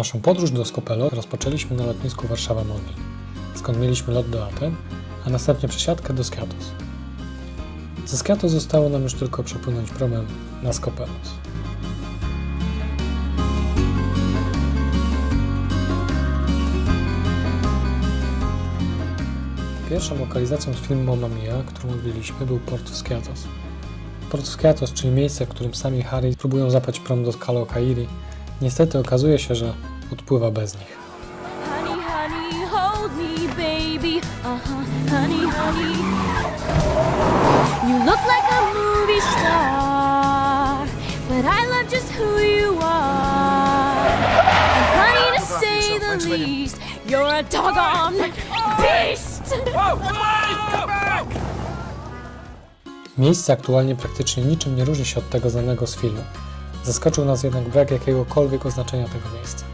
Naszą podróż do Skopelo rozpoczęliśmy na lotnisku Warszawa Modlin, skąd mieliśmy lot do Aten, a następnie przesiadkę do Skiatos. Ze Skiatos zostało nam już tylko przepłynąć promem na Skopelos. Pierwszą lokalizacją z filmu Mamma Mia, którą odwiedziliśmy, był Port Skiatos. Port Skiatos, czyli miejsce, w którym sami Harry próbują zapać prom do Kalo Kairi, niestety okazuje się, że odpływa bez nich. Miejsce aktualnie praktycznie niczym nie różni się od tego znanego z filmu. Zaskoczył nas jednak brak jakiegokolwiek oznaczenia tego miejsca.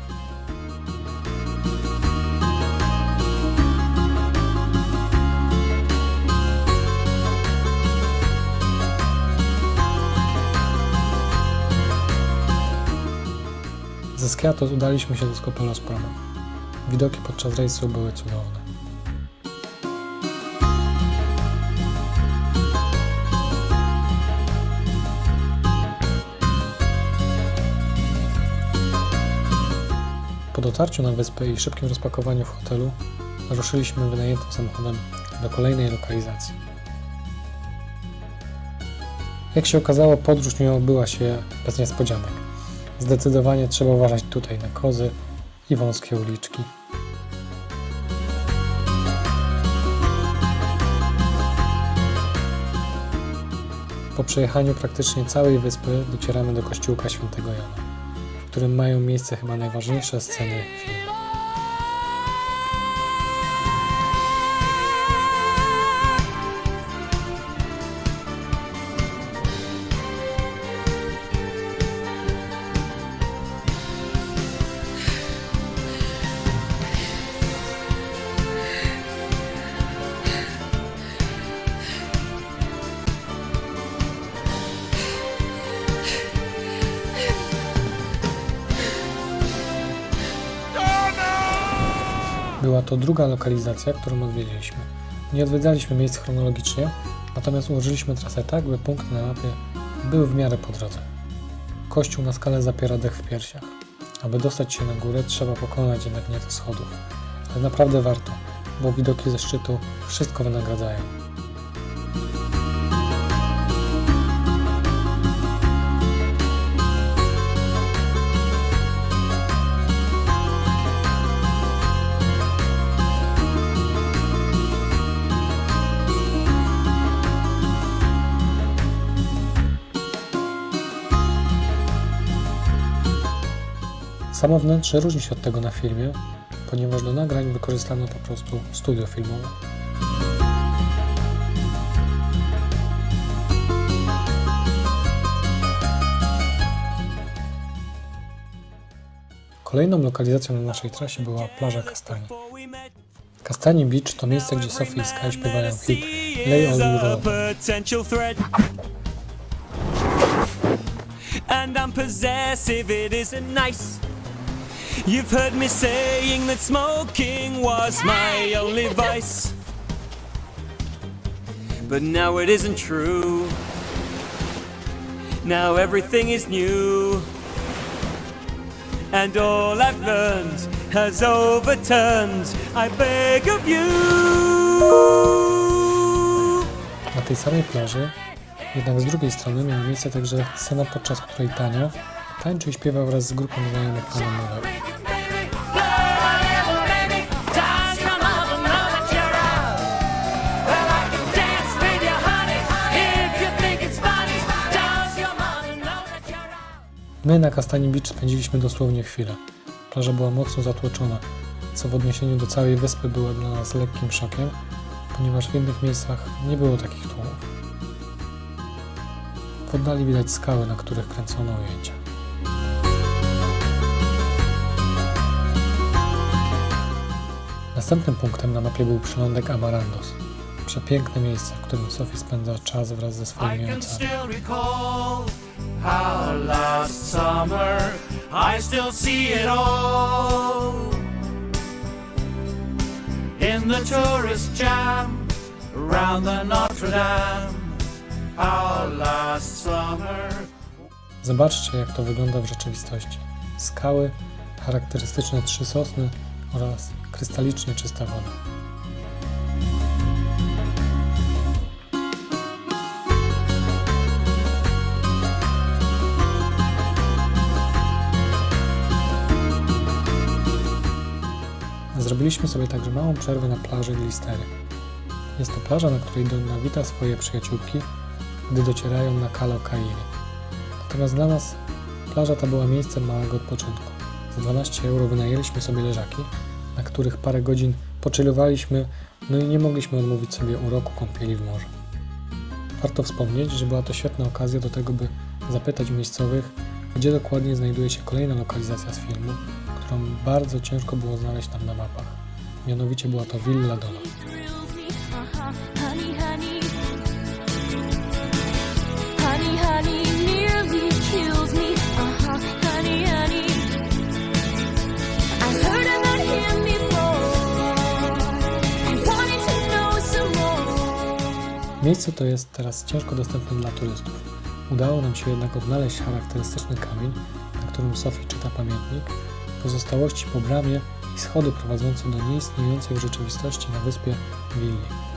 Ze Skiatos udaliśmy się do Skopelos promem. Widoki podczas rejsu były cudowne. Dotarciu na wyspę i szybkim rozpakowaniu w hotelu ruszyliśmy wynajętym samochodem do kolejnej lokalizacji. Jak się okazało, podróż nie obyła się bez niespodzianek. Zdecydowanie trzeba uważać tutaj na kozy i wąskie uliczki. Po przejechaniu praktycznie całej wyspy docieramy do kościółka świętego Jana, którym mają miejsce chyba najważniejsze sceny filmu. Była to druga lokalizacja, którą odwiedziliśmy. Nie odwiedzaliśmy miejsc chronologicznie, natomiast ułożyliśmy trasę tak, by punkty na mapie były w miarę po drodze. Kościół na skalę zapiera dech w piersiach. Aby dostać się na górę, trzeba pokonać jednak nieco schodów. Ale naprawdę warto, bo widoki ze szczytu wszystko wynagradzają. Samo wnętrze różni się od tego na filmie, ponieważ do nagrań wykorzystano po prostu studio filmowe. Kolejną lokalizacją na naszej trasie była plaża Kastani. Kastani Beach to miejsce, gdzie Sophie i Sky śpiewają hit Lay All You Roll. And I'm possessive, it isn't nice. You've heard me saying that smoking was my only vice. But now it isn't true. Now everything is new. And all I've learned has overturned. I beg of you. Na tej samej plaży, jednak z drugiej strony miała miejsce także scena, podczas której Tania tańczył i śpiewał wraz z grupą znajomych pana? My na Kastani Beach spędziliśmy dosłownie chwilę. Plaża była mocno zatłoczona, co w odniesieniu do całej wyspy było dla nas lekkim szokiem, ponieważ w innych miejscach nie było takich tłumów. W oddali widać skały, na których kręcono ujęcia. Następnym punktem na mapie był przylądek Amarandos. Przepiękne miejsce, w którym Sophie spędza czas wraz ze swoimi ojcami. in the tourist jam around the Notre Dame. Our last summer. Zobaczcie, jak to wygląda w rzeczywistości. Skały, charakterystyczne trzy sosny oraz krystalicznie czysta woda. Zrobiliśmy sobie także małą przerwę na plaży Glistery. Jest to plaża, na której Donna wita swoje przyjaciółki, gdy docierają na Kalo Kairi. Natomiast dla nas plaża ta była miejscem małego odpoczynku. Za 12 euro wynajęliśmy sobie leżaki, których parę godzin poczylowaliśmy, no i nie mogliśmy odmówić sobie uroku kąpieli w morzu. Warto wspomnieć, że była to świetna okazja do tego, by zapytać miejscowych, gdzie dokładnie znajduje się kolejna lokalizacja z filmu, którą bardzo ciężko było znaleźć nam na mapach. Mianowicie była to Villa Donna. Miejsce to jest teraz ciężko dostępne dla turystów. Udało nam się jednak odnaleźć charakterystyczny kamień, na którym Sophie czyta pamiętnik, pozostałości po bramie i schody prowadzące do nieistniejącej w rzeczywistości na wyspie willi.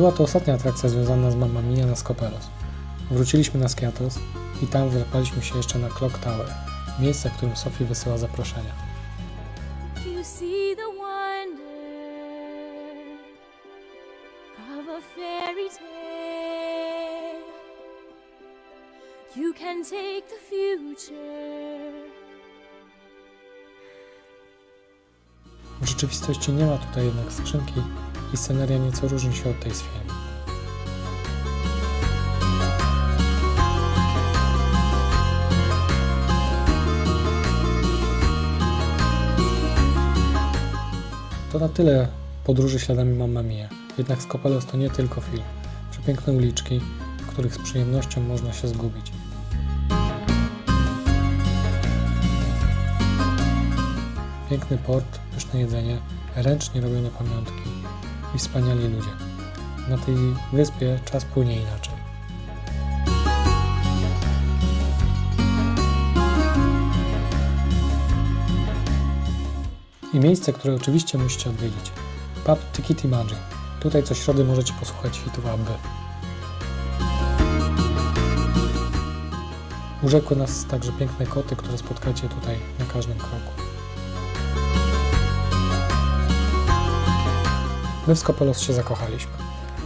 Była to ostatnia atrakcja związana z Mamma Mia na Skopelos. Wróciliśmy na Skiatos i tam wyrapaliśmy się jeszcze na Clock Tower, miejsce, w którym Sophie wysyła zaproszenia. You can take the future. W rzeczywistości nie ma tutaj jednak skrzynki i sceneria nieco różni się od tej z filmu. To na tyle podróży śladami Mamma Mia. Jednak Skopelos to nie tylko film. Przepiękne uliczki, w których z przyjemnością można się zgubić. Piękny port, pyszne jedzenie, ręcznie robione pamiątki i wspaniali ludzie. Na tej wyspie czas płynie inaczej. I miejsce, które oczywiście musicie odwiedzić. Pub Tikiti Maji. Tutaj co środy możecie posłuchać hitów Abby. Urzekły nas także piękne koty, które spotkacie tutaj na każdym kroku. My w Skopelos się zakochaliśmy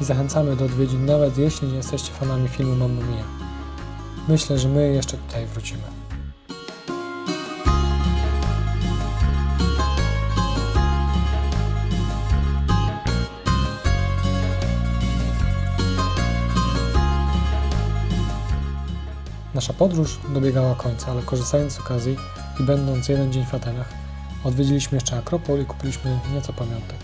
i zachęcamy do odwiedzin nawet jeśli nie jesteście fanami filmu Mamma Mia. Myślę, że my jeszcze tutaj wrócimy. Nasza podróż dobiegała końca, ale korzystając z okazji i będąc jeden dzień w Atenach, odwiedziliśmy jeszcze Akropol i kupiliśmy nieco pamiątek.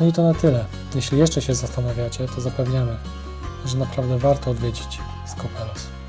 No i to na tyle. Jeśli jeszcze się zastanawiacie, to zapewniamy, że naprawdę warto odwiedzić Skopelos.